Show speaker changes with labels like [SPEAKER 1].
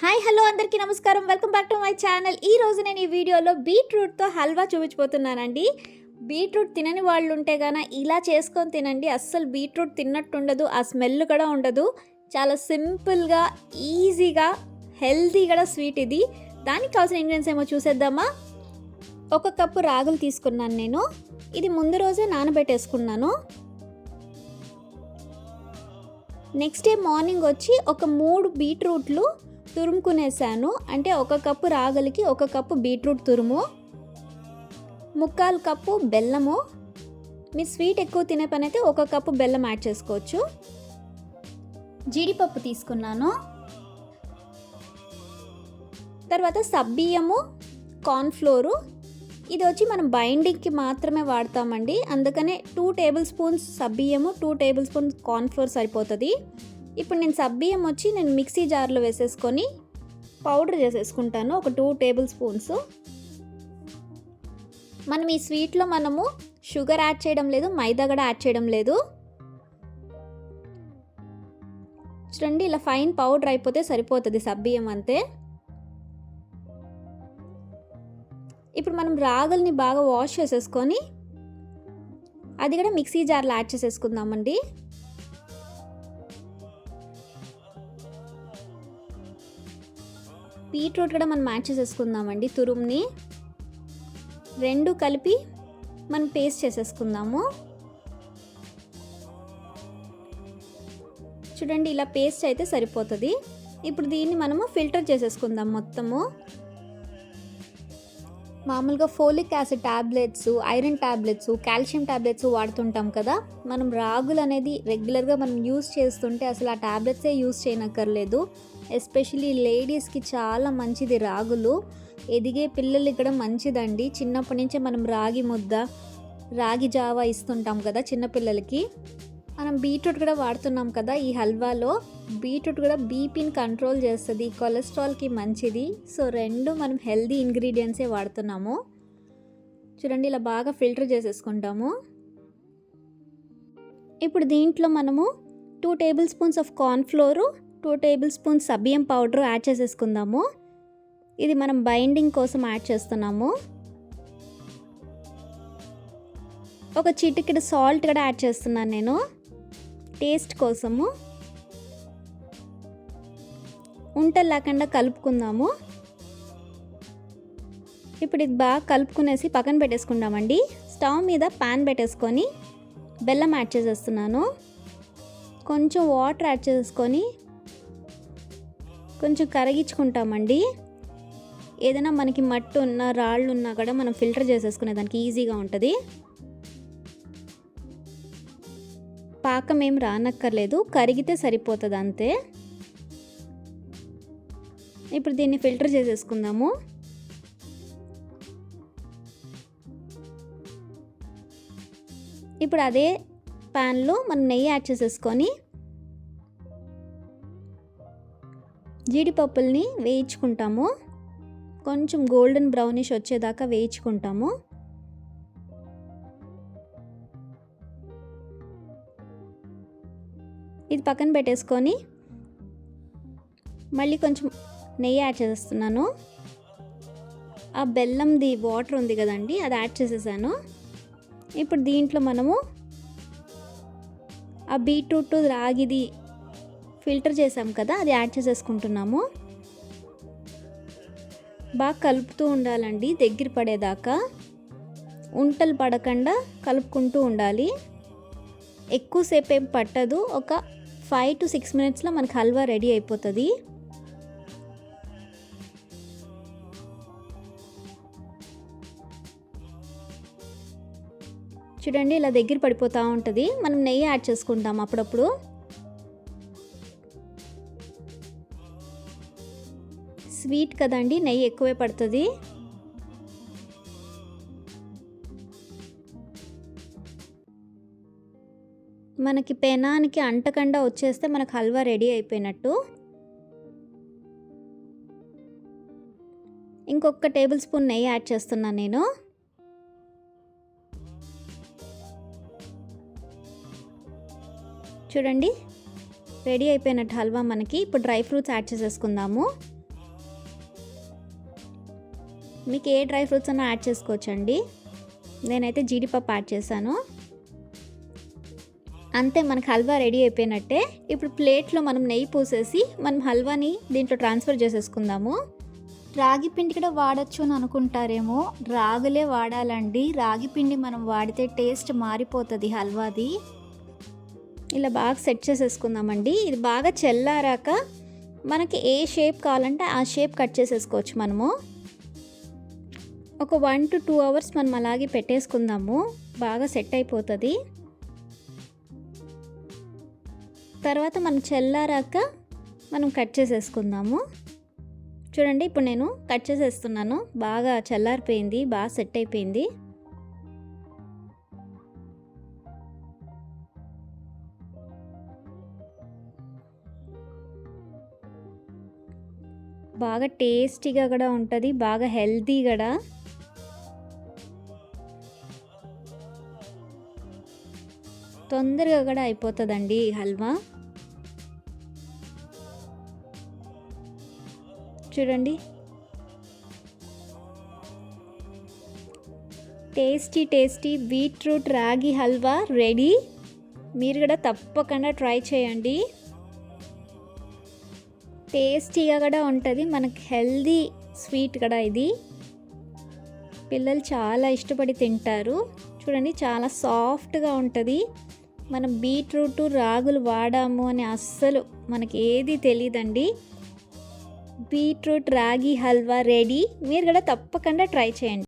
[SPEAKER 1] Hi hello అందరికీ నమస్కారం. Welcome back to my channel ఈ రోజు నేను ఈ వీడియోలో బీట్రూట్తో హల్వా చూపించిపోతున్నానండి బీట్రూట్ తినని వాళ్ళు ఉంటే గాన ఇలా చేసుకొని తినండి. అస్సలు బీట్రూట్ తిన్నట్టు ఉండదు. ఆ స్మెల్ కూడా ఉండదు. చాలా సింపుల్గా ఈజీగా హెల్తీ కూడా స్వీట్ ఇది. దానికి కావాల్సిన ఇంగ్రీడియంట్స్ ఏమో చూసేద్దామా? ఒక కప్పు రాగులు తీసుకున్నాను నేను. ఇది ముందు రోజే నానబెట్టేసుకున్నాను. నెక్స్ట్ డే మార్నింగ్ వచ్చి ఒక మూడు బీట్రూట్లు తురుముకునేసాను. అంటే ఒక కప్పు రాగలికి ఒక కప్పు బీట్రూట్ తురుము ముక్కాలు కప్పు బెల్లము. మీ స్వీట్ ఎక్కువ తినే పని అయితే ఒక కప్పు బెల్లం యాడ్ చేసుకోవచ్చు. జీడిపప్పు తీసుకున్నాను. తర్వాత సబ్బియ్యము కార్న్ఫ్లోరు. ఇది వచ్చి మనం బైండింగ్కి మాత్రమే వాడతామండి. అందుకనే టూ టేబుల్ స్పూన్స్ సబ్బియ్యము టూ టేబుల్ స్పూన్స్ కార్న్ఫ్లోర్ సరిపోతుంది. ఇప్పుడు నేను సబ్బియ్యం వచ్చి నేను మిక్సీ జార్లో వేసేసుకొని పౌడర్ చేసేసుకుంటాను ఒక టూ టేబుల్ స్పూన్స్. మనం ఈ స్వీట్లో మనము షుగర్ యాడ్ చేయడం లేదు మైదా కూడా యాడ్ చేయడం లేదు. చూడండి ఇలా ఫైన్ పౌడర్ అయిపోతే సరిపోతుంది సబ్బియ్యం అంతే. ఇప్పుడు మనం రాగుల్ని బాగా వాష్ చేసేసుకొని అది కూడా మిక్సీ జార్లో యాడ్ చేసేసుకుందామండి. బీట్రూట్ కూడా మనం మ్యాచ్ చేసేసుకుందామండి తురుముని. రెండు కలిపి మనం పేస్ట్ చేసేసుకుందాము. చూడండి ఇలా పేస్ట్ అయితే సరిపోతుంది. ఇప్పుడు దీన్ని మనము ఫిల్టర్ చేసేసుకుందాం మొత్తము. మామూలుగా folic acid tablets iron tablets calcium tablets వాడుతుంటాం కదా మనం రాగులు అనేది రెగ్యులర్గా మనం యూస్ చేస్తుంటే అసలు ఆ ట్యాబ్లెట్సే యూస్ చేయనక్కర్లేదు. ఎస్పెషలీ లేడీస్కి చాలా మంచిది రాగులు. ఎదిగే పిల్లలు ఇక్కడ మంచిదండి. చిన్నప్పటి నుంచే మనం రాగి ముద్ద రాగి జావా ఇస్తుంటాం కదా చిన్నపిల్లలకి. మనం బీట్రూట్ కూడా వాడుతున్నాం కదా ఈ హల్వాలో. బీట్రూట్ కూడా బీపీని కంట్రోల్ చేస్తుంది కొలెస్ట్రాల్కి మంచిది. సో రెండు మనం హెల్దీ ఇంగ్రీడియంట్సే వాడుతున్నాము. చూడండి ఇలా బాగా ఫిల్టర్ చేసేసుకుంటాము. ఇప్పుడు దీంట్లో మనము two tablespoons of cornflour two tablespoons సబియం powder add చేసేసుకుందాము. ఇది మనం బైండింగ్ కోసం యాడ్ చేస్తున్నాము. ఒక చిటికెడు సాల్ట్ కూడా యాడ్ చేస్తున్నాను నేను. టేస్ట్ కోసము ఉంటలు లేకుండా కలుపుకుందాము. ఇప్పుడు ఇది బాగా కలుపుకునేసి పక్కన పెట్టేసుకుందామండి. స్టవ్ మీద పాన్ పెట్టేసుకొని బెల్లం యాడ్ చేసేస్తున్నాను. కొంచెం వాటర్ యాడ్ చేసుకొని కొంచెం కరిగించుకుంటామండి. ఏదైనా మనకి మట్టు ఉన్న రాళ్ళు ఉన్నా కూడా మనం ఫిల్టర్ చేసేసుకునే దానికి ఈజీగా ఉంటుంది. పాకం ఏం రానక్కర్లేదు. కరిగితే సరిపోతుంది అంతే. ఇప్పుడు దీన్ని ఫిల్టర్ చేసేసుకుందాము. ఇప్పుడు అదే ప్యాన్లో మనం నెయ్యి యాడ్ చేసేసుకొని జీడిపప్పుల్ని వేయించుకుంటాము. కొంచెం గోల్డెన్ బ్రౌనిష్ వచ్చేదాకా వేయించుకుంటాము. ఇది పక్కన పెట్టేసుకొని మళ్ళీ కొంచెం నెయ్యి యాడ్ చేస్తున్నాను ఆ బెల్లంది వాటర్ ఉంది కదండి అది యాడ్ చేసేసాను. ఇప్పుడు దీంట్లో మనము ఆ బీట్రూట్ రాగిది ఫిల్టర్ చేసాం కదా అది యాడ్ చేసేసుకుంటున్నాము. బాగా కలుపుతూ ఉండాలండి దగ్గర పడేదాకా. ఉంటలు పడకుండా కలుపుకుంటూ ఉండాలి. ఎక్కువసేపు ఏం పట్టదు ఒక ఫైవ్ టు సిక్స్ మినిట్స్లో మనకు హల్వా రెడీ అయిపోతుంది. చూడండి ఇలా దగ్గర పడిపోతూ ఉంటుంది. మనం నెయ్యి యాడ్ చేసుకుంటాం అప్పుడప్పుడు. స్వీట్ కదండి నెయ్యి ఎక్కువే పడుతుంది. మనకి పెనానికి అంటకుండా వచ్చేస్తే మనకు హల్వా రెడీ అయిపోయినట్టు. ఇంకొక టేబుల్ స్పూన్ నెయ్యి యాడ్ చేస్తున్నాను నేను. చూడండి రెడీ అయిపోయినట్టు హల్వా మనకి. ఇప్పుడు డ్రై ఫ్రూట్స్ యాడ్ చేసేసుకుందాము. మీకు ఏ డ్రై ఫ్రూట్స్ అన్నా యాడ్ చేసుకోవచ్చండి. నేనైతే జీడిపప్పు యాడ్ చేశాను. అంతే మనకు హల్వా రెడీ అయిపోయినట్టే. ఇప్పుడు ప్లేట్లో మనం నెయ్యి పూసేసి మనం హల్వాని దీంట్లో ట్రాన్స్ఫర్ చేసేసుకుందాము. రాగి పిండి కూడా వాడచ్చు అని అనుకుంటారేమో. రాగులే వాడాలండి. రాగి పిండి మనం వాడితే టేస్ట్ మారిపోతుంది హల్వాది. ఇలా బాగా సెట్ చేసేసుకుందామండి. ఇది బాగా చల్లారాక మనకి ఏ షేప్ కావాలంటే ఆ షేప్ కట్ చేసేసుకోవచ్చు మనము. ఒక వన్ టు టూ అవర్స్ మనం అలాగే పెట్టేసుకుందాము. బాగా సెట్ అయిపోతుంది. తర్వాత మనం చల్లారాక మనం కట్ చేసేసుకుందాము. చూడండి ఇప్పుడు నేను కట్ చేసేస్తున్నాను. బాగా చల్లారిపోయింది బాగా సెట్ అయిపోయింది. బాగా టేస్టీగా కూడా ఉంటుంది బాగా హెల్తీ కూడా. తొందరగా కూడా అయిపోతుందండి హల్వా. చూడండి. టేస్టీ టేస్టీ బీట్రూట్ రాగి హల్వా రెడీ. మీరు కూడా తప్పకుండా ట్రై చేయండి. టేస్టీగా కూడా ఉంటుంది మనకి హెల్దీ స్వీట్ కూడా ఇది. పిల్లలు చాలా ఇష్టపడి తింటారు. చూడండి చాలా సాఫ్ట్గా ఉంటుంది. మనం బీట్రూట్ రాగులు వాడాము అని అస్సలు మనకి ఏది తెలియదండి బీట్రూట్ రాగి హల్వా రెడీ. మీరు కూడా తప్పకుండా ట్రై చేయండి.